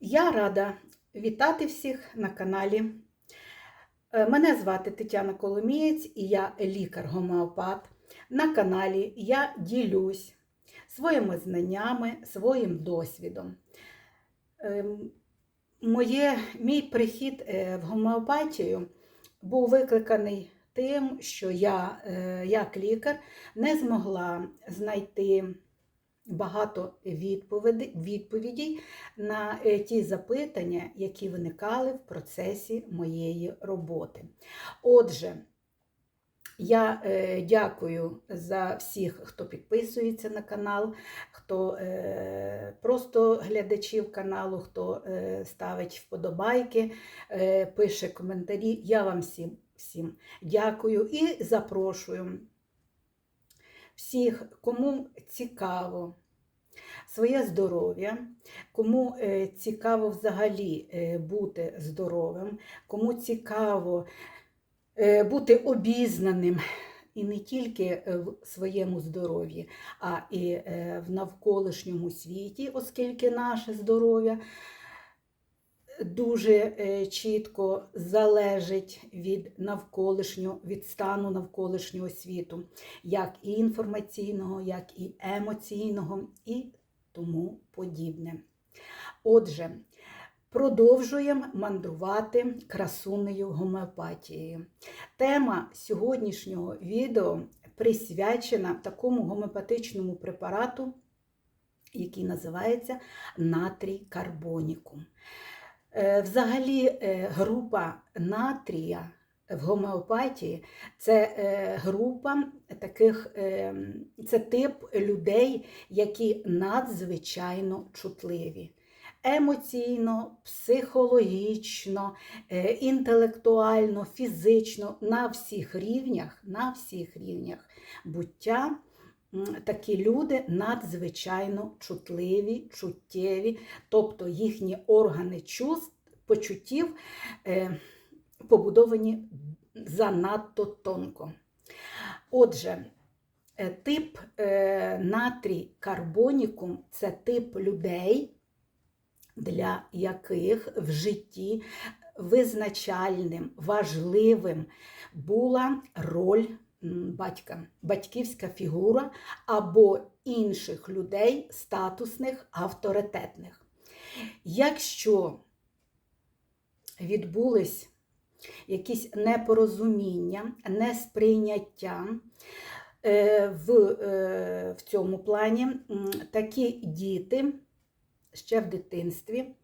Я рада вітати всіх на каналі. Е, Мене звати Тетяна Коломієць і я лікар-гомеопат. На каналі я ділюсь своїми знаннями, своїм досвідом. Ем, Моє, мій прихід е, в гомеопатію був викликаний тим, що я, е, як лікар, не змогла знайти багато відповідей, на е, ті запитання, які виникали в процесі моєї роботи. Отже, я е, дякую за всіх, хто підписується на канал, хто е, просто глядачів каналу, хто ставить вподобайки, пише коментарі. Я вам всім, всім дякую і запрошую всіх, кому цікаво своє здоров'я, кому е, цікаво взагалі е, бути здоровим, кому цікаво е, бути обізнаним і не тільки в своєму здоров'ї, а і в навколишньому світі, оскільки наше здоров'я дуже е, чітко залежить від навколишнього, від стану навколишнього світу, як і інформаційного, як і емоційного, і тому подібне. Отже, продовжуємо мандрувати красунею гомеопатією. Тема сьогоднішнього відео присвячена такому гомеопатичному препарату, який називається натрій карбонікум. Е, Взагалі, е, група натрія в гомеопатії це е, група таких, це тип людей, які надзвичайно чутливі. Емоційно, психологічно, інтелектуально, фізично, на всіх рівнях, на всіх рівнях буття такі люди надзвичайно чутливі, чуттєві, тобто їхні органи чувств, почуттів е, побудовані занадто тонко. Отже, е, тип е, натрій карбонікум це тип людей, для яких в житті визначальним, важливим була роль батька, батьківська фігура або інших людей, статусних, авторитетних. Якщо відбулись якісь непорозуміння, несприйняття е, в, е, в цьому плані, такі діти ще в дитинстві,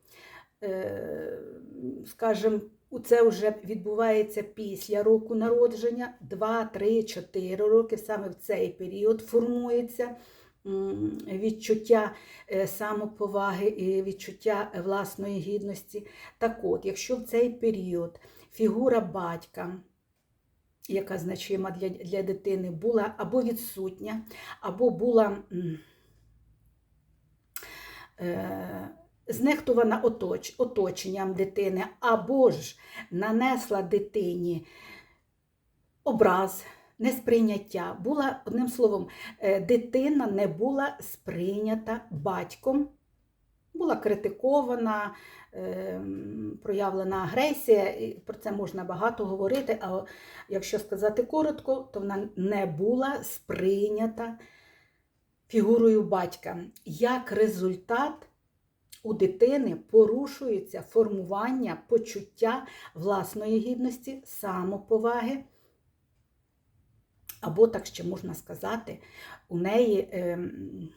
е, скажімо, це вже відбувається після року народження, 2, 3, 4 роки, саме в цей період формується відчуття е, самоповаги і відчуття власної гідності. Так от, якщо в цей період фігура батька, яка значима для, для дитини, була або відсутня, або була е, знехтувана оточ, оточенням дитини, або ж нанесла дитині образ, несприйняття. Була, одним словом, е, дитина не була сприйнята батьком, була критикована, е, проявлена агресія, про це можна багато говорити, а якщо сказати коротко, то вона не була сприйнята фігурою батька. Як результат, у дитини порушується формування почуття власної гідності, самоповаги, або, так ще можна сказати, у неї ем,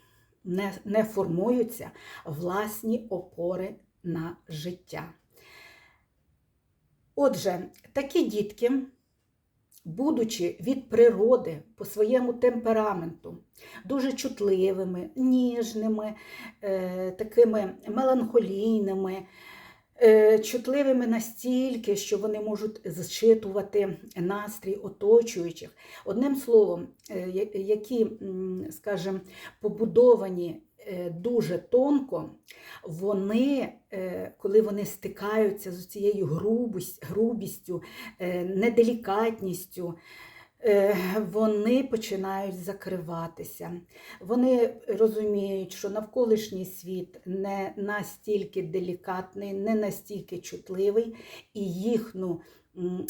не, не формуються власні опори на життя. Отже, такі дітки, будучи від природи по своєму темпераменту, дуже чутливими, ніжними, е, такими меланхолійними, е, чутливими настільки, що вони можуть зчитувати настрій оточуючих. Одним словом, е, які, скажімо, побудовані дуже тонко, вони, е, коли вони стикаються з цією грубістю, е, неделікатністю, е, вони починають закриватися. Вони розуміють, що навколишній світ не настільки делікатний, не настільки чутливий, і їхню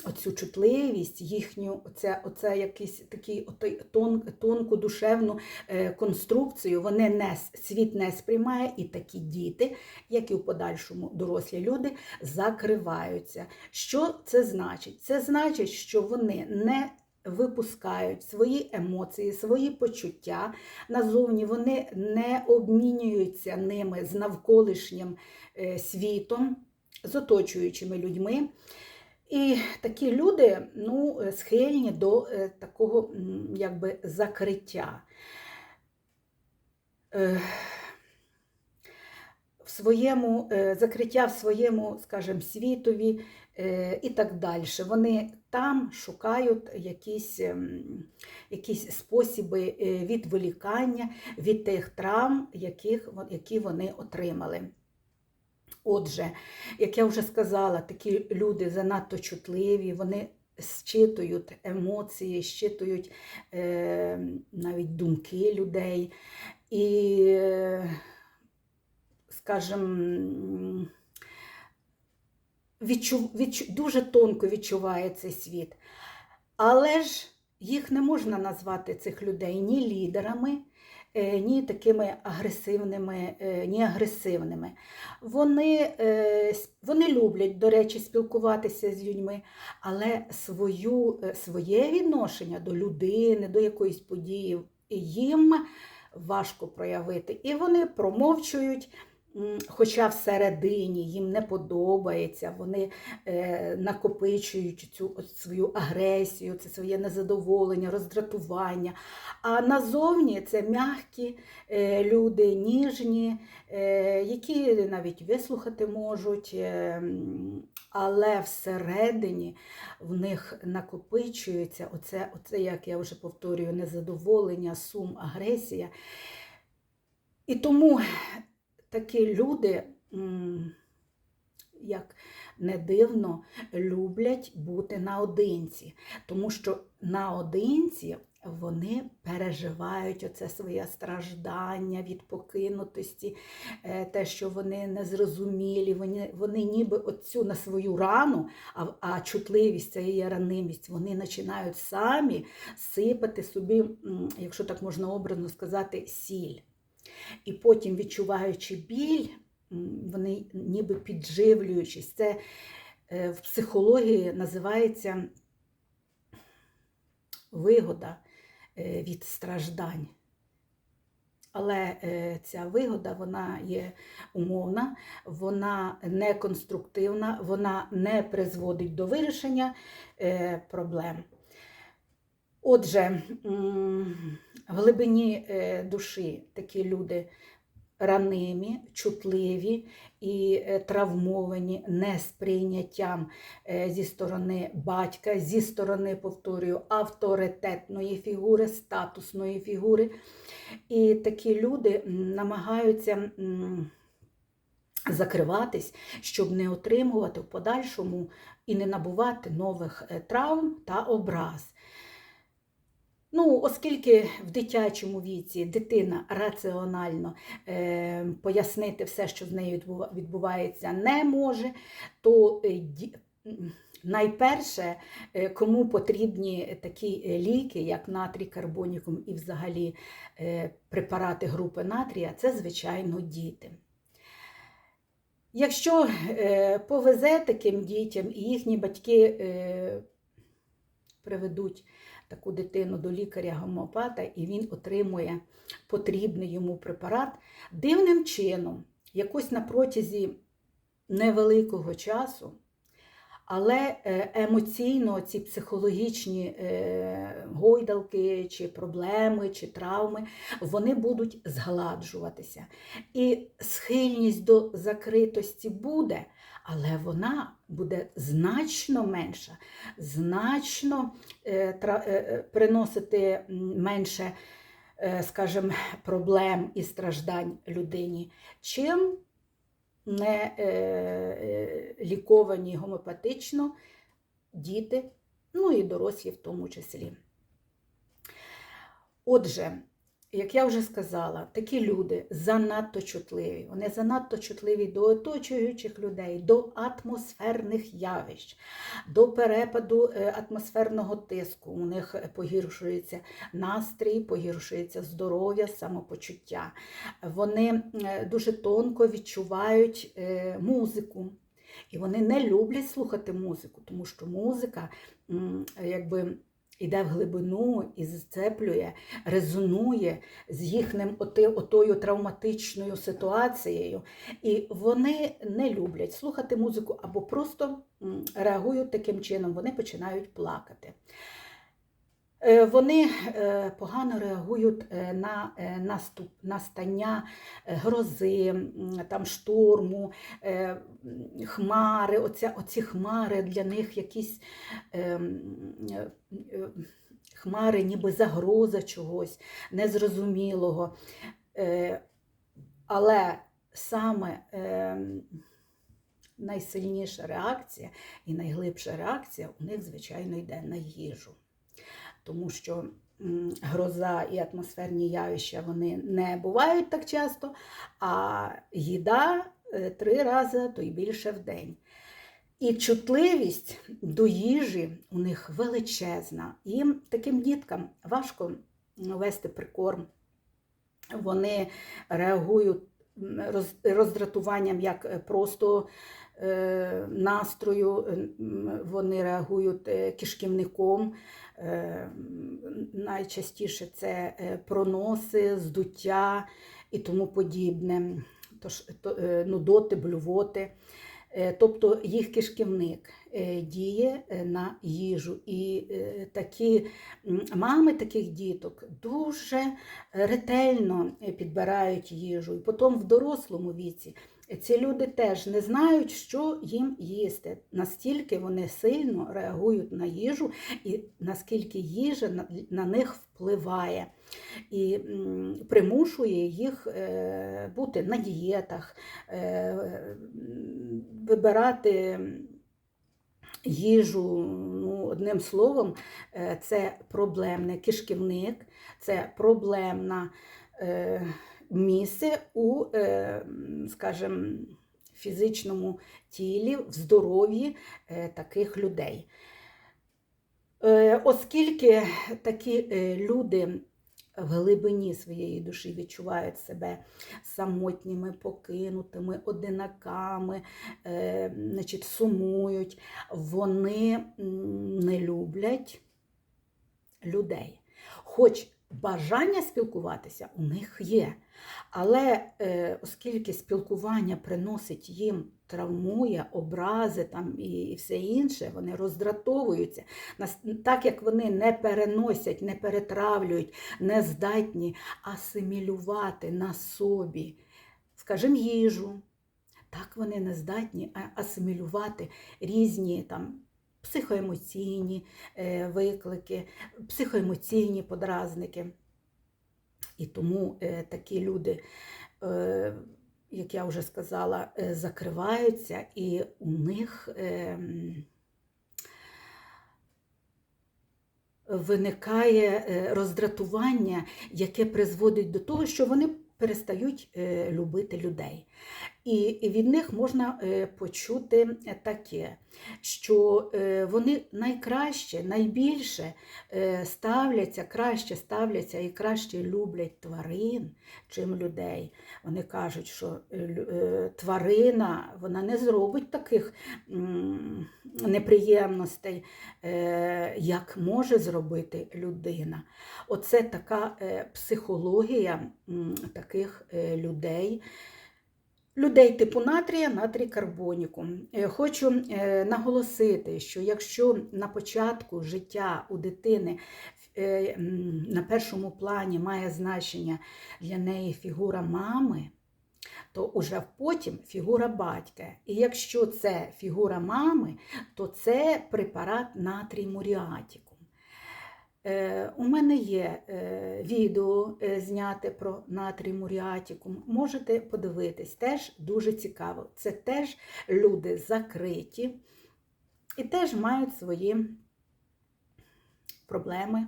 оцю чутливість, їхню оце, оце такий отой тон, тонку душевну е, конструкцію, вони не, світ не сприймає, і такі діти, як і в подальшому дорослі люди, закриваються. Що це значить? Це значить, що вони не випускають свої емоції, свої почуття назовні, вони не обмінюються ними з навколишнім е, світом, з оточуючими людьми. І такі люди ну, е, схильні до е, такого якби, закриття. Е, в своєму закриття в своєму, скажімо, світові і так далі. Вони там шукають якісь, ем, якісь способи відволікання від тих травм, яких, які вони отримали. Отже, як я вже сказала, такі люди занадто чутливі, вони щитують емоції, щитують е, навіть думки людей. І, скажімо, відчу, відчу, дуже тонко відчуває цей світ. Але ж їх не можна назвати цих людей ні лідерами, ні такими агресивними, е, ні агресивними. Вони, е, вони люблять, до речі, спілкуватися з людьми, але свою, е, своє відношення до людини, до якоїсь події їм важко проявити. І вони промовчують. Хоча всередині їм не подобається, вони е, накопичують цю свою агресію, це своє незадоволення, роздратування. А назовні це м'які е, люди, ніжні, е, які навіть вислухати можуть, але всередині в них накопичується оце, оце, як я вже повторюю, незадоволення, сум, агресія. І тому такі люди, як не дивно, люблять бути наодинці, тому що наодинці вони переживають оце своє страждання від покинутості, е, те, що вони незрозумілі, вони, вони ніби оцю на свою рану, а, а чутливість, це є ранимість, вони починають самі сипати собі, якщо так можна образно сказати, сіль. І потім, відчуваючи біль, вони ніби підживлюючись. Це е, в психології називається вигода е, від страждань. Але е, ця вигода вона є умовна, вона не конструктивна, вона не призводить до вирішення проблем. Отже, в глибині е, душі такі люди ранимі, чутливі і е, травмовані несприйняттям е, зі сторони батька, зі сторони, повторюю, авторитетної фігури, статусної фігури. І такі люди намагаються. Закриватись, щоб не отримувати в подальшому і не набувати нових травм та образ. Ну, оскільки в дитячому віці дитина раціонально е, пояснити все, що з нею відбувається, не може, то е, найперше, е, кому потрібні такі ліки, як натрій карбонікум і взагалі е, препарати групи натрія, це, звичайно, діти. Якщо повезе таким дітям і їхні батьки приведуть таку дитину до лікаря-гомеопата, і він отримує потрібний йому препарат, дивним чином, якось на протязі невеликого часу, але е, емоційно ці психологічні е, гойдалки, чи проблеми, чи травми, вони будуть згладжуватися. І схильність до закритості буде, але вона буде значно менша, значно е, е, е, приносити менше, скажімо, проблем і страждань людині, чим не ліковані гомеопатично діти, ну і дорослі в тому числі. Отже, як я вже сказала, такі люди занадто чутливі. Вони занадто чутливі до оточуючих людей, до атмосферних явищ, до перепаду е, атмосферного тиску. У них погіршується настрій, погіршується здоров'я, самопочуття. Вони е, дуже тонко відчувають е, музику. І вони не люблять слухати музику, тому що музика якби йде в глибину і зцеплює, резонує з їхнім оти, отою травматичною ситуацією. І вони не люблять слухати музику або просто реагують таким чином, вони починають плакати. Е, Вони е, погано реагують е, на наступ, настання грози, там шторму, хмари. Оця, оці хмари для них якісь хмари, ніби загроза чогось незрозумілого. Але саме найсильніша реакція і найглибша реакція у них, звичайно, йде на їжу тому що гроза і атмосферні явища вони не бувають так часто, а їда е, три рази, то й більше в день. І чутливість до їжі у них величезна. Їм таким діткам важко вести прикорм. Вони реагують роздратуванням як просто настрою, е, вони реагують е, кишківником. Е, Найчастіше це е, проноси, здуття і тому подібне, Тож, то, е, нудоти, блювоти. Е, Тобто їх кишківник е, діє е, на їжу. І е, такі мами таких діток дуже ретельно е, підбирають їжу. І потім в дорослому віці ці люди теж не знають, що їм їсти. Настільки вони сильно реагують на їжу, і наскільки їжа на, них впливає і примушує їх е, бути на дієтах, е, вибирати їжу. Ну, одним словом, е, це проблемний кишківник, це проблемна. Місце у, е, скажімо, фізичному тілі, в здоров'ї е, таких людей. Е, Оскільки такі люди в глибині своєї душі відчувають себе самотніми, покинутими, одинаками, значить, сумують, вони не люблять людей. Хоч бажання спілкуватися у них є, але е, оскільки спілкування приносить їм, травмує, образи там, і, все інше, вони роздратовуються. Так як вони не переносять, не перетравлюють, не здатні асимілювати на собі, скажімо, їжу. Так вони не здатні асимілювати різні там психоемоційні е, виклики, психоемоційні подразники. І тому е, такі люди, е, як я вже сказала, е, закриваються, і у них е, виникає роздратування, яке призводить до того, що вони перестають любити людей. І від них можна е, почути таке, що е, вони найкраще, найбільше е, ставляться, краще ставляться і краще люблять тварин, чим людей. Вони кажуть, що е, е, тварина вона не зробить таких неприємностей, е, як може зробити людина. Оце така е, психологія таких е, людей. Людей типу натрія, натрій карбоніку. Е, Хочу е, наголосити, що якщо на початку життя у дитини е, на першому плані має значення для неї фігура мами, то уже потім фігура батька. І якщо це фігура мами, то це препарат натрій муріатікум. Е, У мене є е, відео е, зняте про натрій муріатікум. Можете подивитись, теж дуже цікаво. Це теж люди закриті і теж мають свої проблеми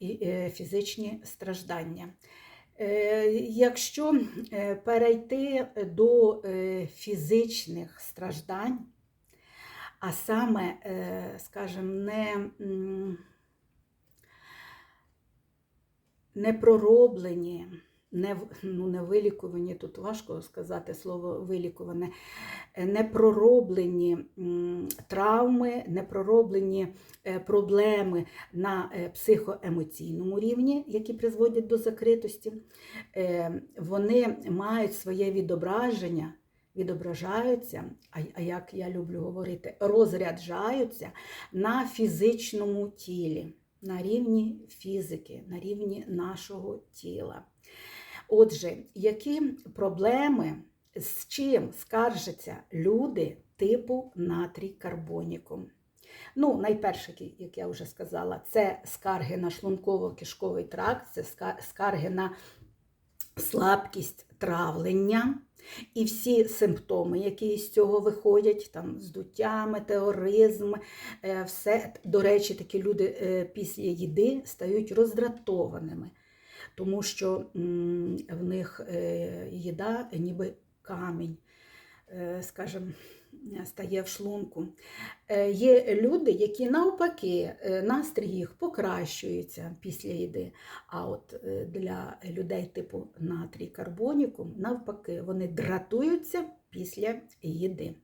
і фізичні страждання. Якщо перейти до фізичних страждань, а саме, скажімо, не, не пророблені, не, ну, не вилікувані, тут важко сказати слово вилікуване, е, не пророблені травми, не пророблені е, проблеми на е, психоемоційному рівні, які призводять до закритості, вони мають своє відображення, відображаються, а як я люблю говорити, розряджаються на фізичному тілі, на рівні фізики, на рівні нашого тіла. Отже, які проблеми, з чим скаржаться люди типу натрій карбоніку? Ну, найперше, як я вже сказала, це скарги на шлунково-кишковий тракт, це скарги на слабкість травлення. І всі симптоми, які з цього виходять, там здуття, метеоризм, е, все. До речі, такі люди е, після їди стають роздратованими, тому що в них е, їда ніби камінь, скажімо, стає в шлунку. Е, Є люди, які навпаки, е, настрій їх покращується після їди. А от е, для людей типу натрій карбонікум, навпаки, вони дратуються після їди.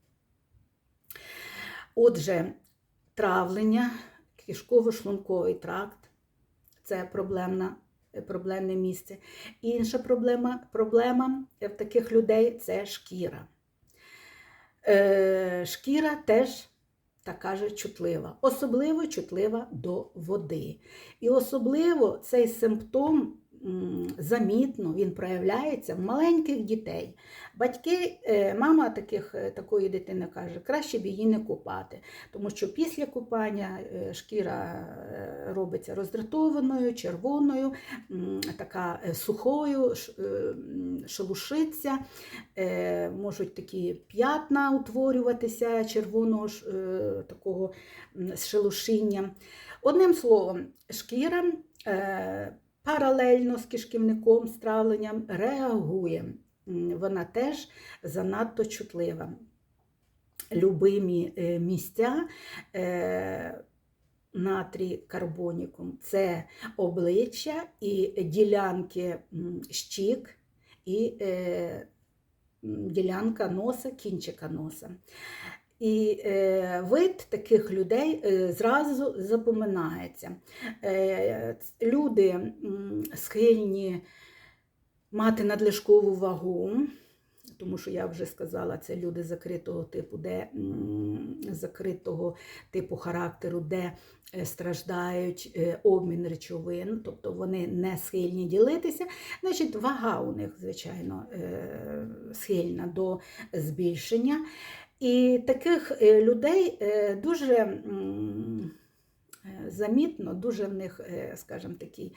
Отже, травлення, кишково-шлунковий тракт це проблемна, проблемне місце. Інша проблема, проблема в таких людей це шкіра. Шкіра теж така же чутлива, особливо чутлива до води. І особливо цей симптом замітно він проявляється в маленьких дітей. Батьки, е, мама таких, е, такої дитини каже, краще б її не купати, тому що після купання е, шкіра робиться роздратованою, червоною, така сухою, шелушиться, можуть такі п'ятна утворюватися червоного такого шелушинням. Одним словом, шкіра паралельно з кишківником, з травленням реагує. Вона теж занадто чутлива. Любимі е, місця е, натрій карбонікум це обличчя і ділянки щік і е, ділянка носа, кінчика носа. І е, вид таких людей е, зразу запоминається. Е, люди схильні мати надлишкову вагу, тому що я вже сказала, це люди закритого типу, де закритого типу характеру, де е, страждають е, обмін речовин, тобто вони не схильні ділитися. Значить, вага у них, звичайно, е, схильна до збільшення. І таких е, людей е, дуже е, замітно, дуже в них, скажімо, такий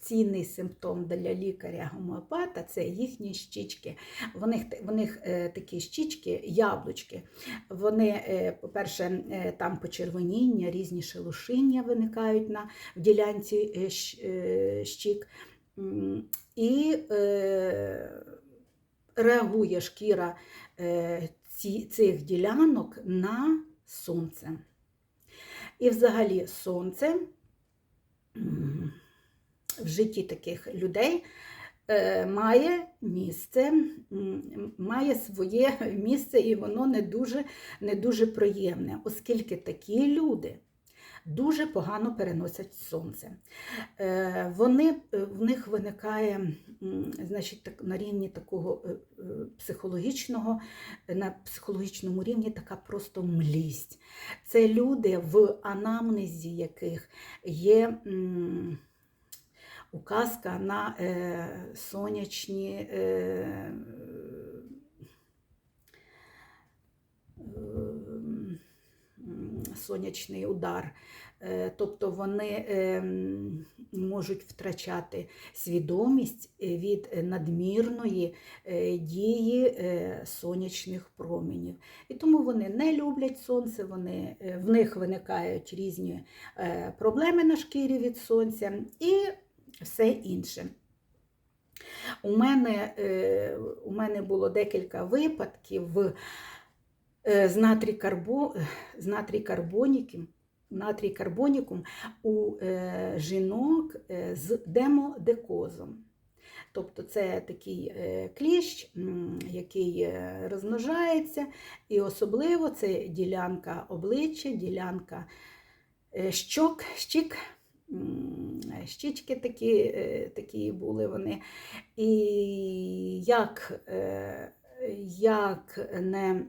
цінний симптом для лікаря-гомеопата це їхні щічки. В них, в них такі щічки, яблучки. Вони, по-перше, там почервоніння, різні шелушиння виникають на в ділянці щік. І е, реагує шкіра цих ділянок на сонце. І взагалі сонце в житті таких людей е, має місце, має своє місце, і воно не дуже, не дуже приємне, оскільки такі люди дуже погано переносять сонце. Е, Вони, е, в них виникає значить, так, на рівні такого е, психологічного, на психологічному рівні така просто млість. Це люди, в анамнезі яких є указка на е, сонячні. Е, е, м, сонячний удар. Е, Тобто вони ем, можуть втрачати свідомість від надмірної е, дії е, сонячних променів. І тому вони не люблять сонце, вони, е, в них виникають різні е, проблеми на шкірі від сонця і все інше. У мене, е, у мене було декілька випадків е, з натрій карбо, з натрій карбоніком, натрій карбонікум у е, жінок е, з демодекозом. Тобто це такий е, кліщ, який е, розмножається, і особливо це ділянка обличчя, ділянка е, щок, щік, щічки такі, е, такі були вони. І як, е, як не.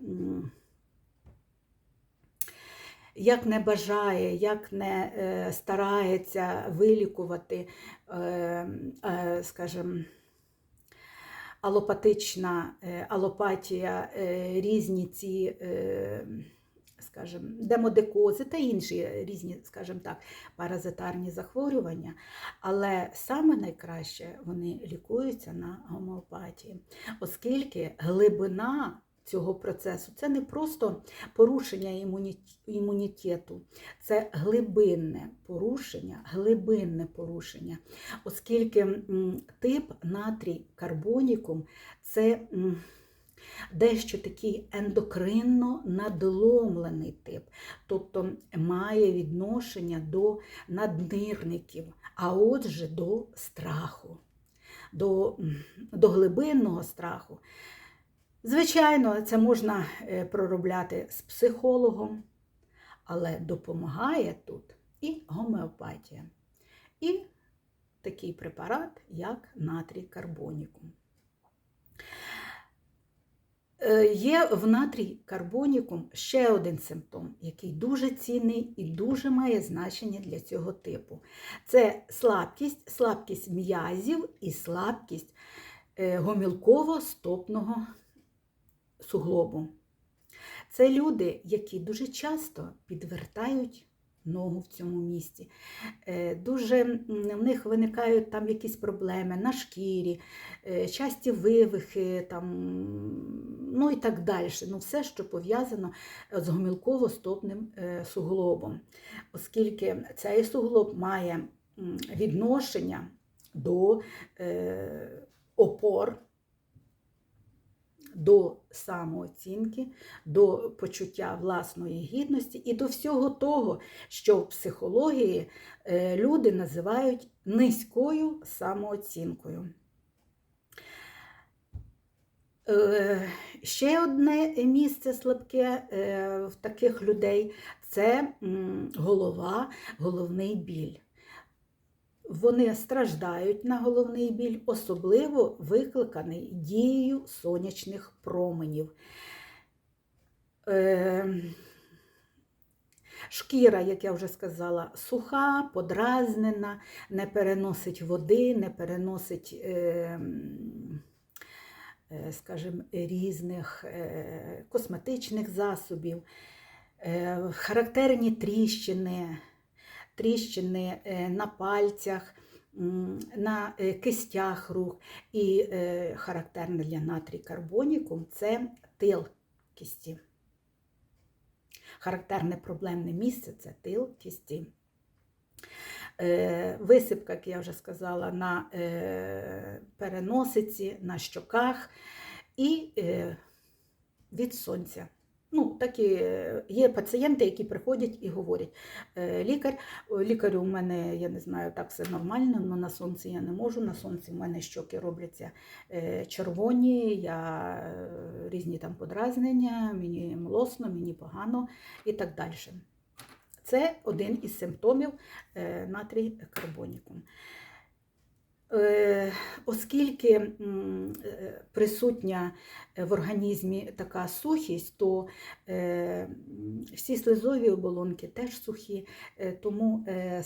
Як не бажає, як не е, старається вилікувати, е, е, скажімо, алопатична алопатія, різні ці, скажімо, демодекози та інші різні, скажімо так, паразитарні захворювання. Але саме найкраще вони лікуються на гомеопатії, оскільки глибина цього процесу це не просто порушення імунітету, це глибинне порушення, глибинне порушення, оскільки тип натрій карбонікум це дещо такий ендокринно надломлений тип, тобто має відношення до наднирників, а отже до страху, до, до глибинного страху. Звичайно, це можна е, проробляти з психологом, але допомагає тут і гомеопатія, і такий препарат, як натрій карбонікум. Е, Є в натрій карбонікум ще один симптом, який дуже цінний і дуже має значення для цього типу. Це слабкість, слабкість м'язів і слабкість е, гомілково-стопного суглобу. Це люди, які дуже часто підвертають ногу в цьому місці. Е, Дуже в них виникають там якісь проблеми на шкірі, е, часті вивихи, там, ну і так далі. Ну, все, що пов'язано з гомілково-стопним е, суглобом, оскільки цей суглоб має відношення до опор до самооцінки, до почуття власної гідності і до всього того, що в психології е, люди називають низькою самооцінкою. Е, Ще одне місце слабке е, в таких людей це голова, головний біль. Вони страждають на головний біль, особливо викликаний дією сонячних променів. Е, Шкіра, як я вже сказала, суха, подразнена, не переносить води, не переносить, е, е, скажімо, різних косметичних засобів, характерні тріщини тріщини е, на пальцях, на е, кистях рук. І е, характерне для натрій карбонікум це тил кісті. Характерне проблемне місце це тил кісті. Висипка, як я вже сказала, на переносиці, на щоках і від сонця. Ну, такі е, є пацієнти, які приходять і говорять, «Е, лікар, лікарю, у мене, я не знаю, так все нормально, але на сонці я не можу. На сонці в мене щоки робляться е, червоні, я різні там подразнення, мені млосно, мені погано і так далі. Це один із симптомів натрій карбонікум. Е, Оскільки присутня в організмі така сухість, то е, всі слизові оболонки теж сухі, е, тому е,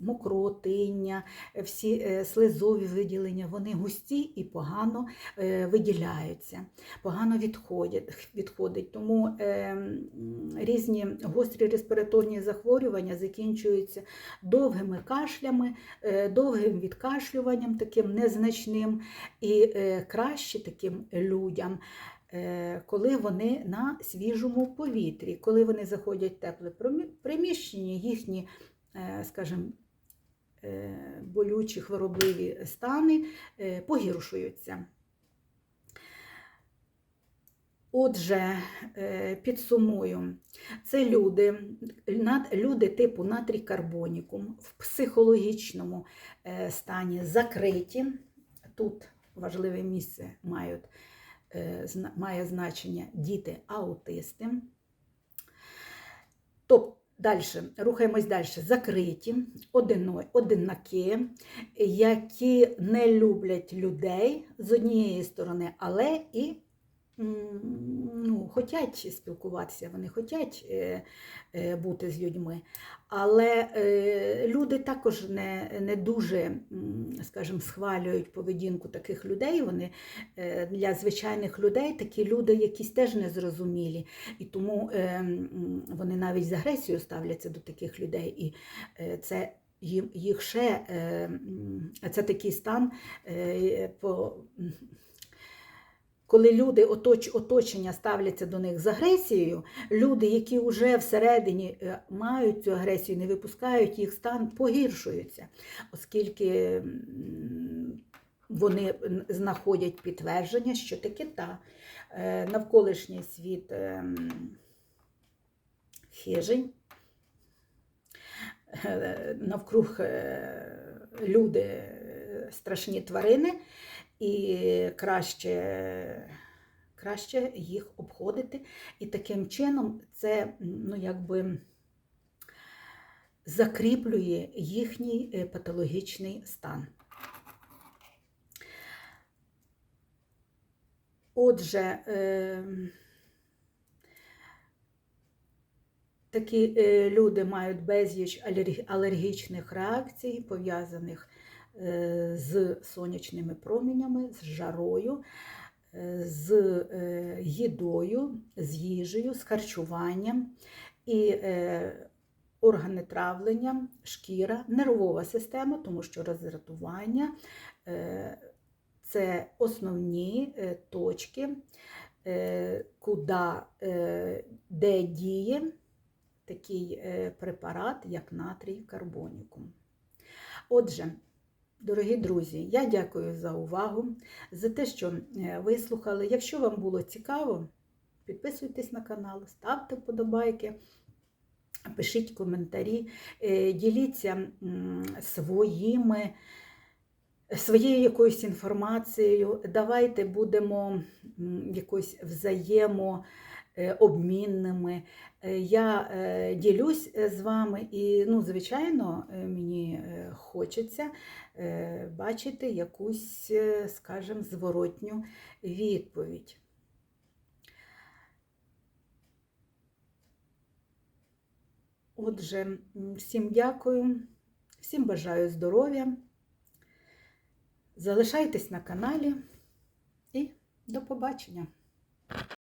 мокротиння, всі слизові виділення, вони густі і погано виділяються, погано відходять, відходить. Тому різні гострі респіраторні захворювання закінчуються довгими кашлями, довгим відкашлюванням, таким незначним, і краще таким людям. Е, Коли вони на свіжому повітрі, коли вони заходять в тепле приміщення, їхні, е, скажімо, е, болючі хворобливі стани погіршуються. Отже, підсумую, це люди, люди типу натрій карбонікум в психологічному стані закриті. Тут важливе місце мають, має значення діти-аутисти. Тобто, далі, рухаємось далі. Закриті, одинаки, які не люблять людей з однієї сторони, але і ну, хочуть спілкуватися, вони хочуть е, е, бути з людьми. Але е, люди також не, не дуже, скажімо, схвалюють поведінку таких людей. Вони е, для звичайних людей такі люди якісь теж незрозумілі. І тому е, вони навіть з агресією ставляться до таких людей. І е, це їх ще, це такий стан по. Коли люди оточ, оточення ставляться до них з агресією, люди, які вже всередині е, мають цю агресію, не випускають, їх стан погіршується, оскільки вони знаходять підтвердження, що таки та е, навколишній світ ем, хижий, е, навкруг е, люди е, страшні тварини, і краще, краще їх обходити. І таким чином це ну, якби закріплює їхній е, патологічний стан. Отже, е, такі е, люди мають безліч алергічних реакцій, пов'язаних з сонячними промінями, з жарою, е, з е, їдою, з їжею, з харчуванням і е, органи травлення, шкіра, нервова система, тому що роздратування е, це основні е, точки, е, куди, е, де діє такий е, препарат, як натрій карбонікум. Отже, дорогі друзі, я дякую за увагу, за те, що е, вислухали. Якщо вам було цікаво, підписуйтесь на канал, ставте вподобайки. Пишіть коментарі, е, діліться своїми, своєю якоюсь інформацією. Давайте будемо якось взаємообмінними. Е, Я е, ділюсь е, з вами, і, ну, звичайно, мені хочеться бачити якусь, скажімо, зворотню відповідь. Отже, всім дякую, всім бажаю здоров'я. Залишайтесь на каналі і до побачення!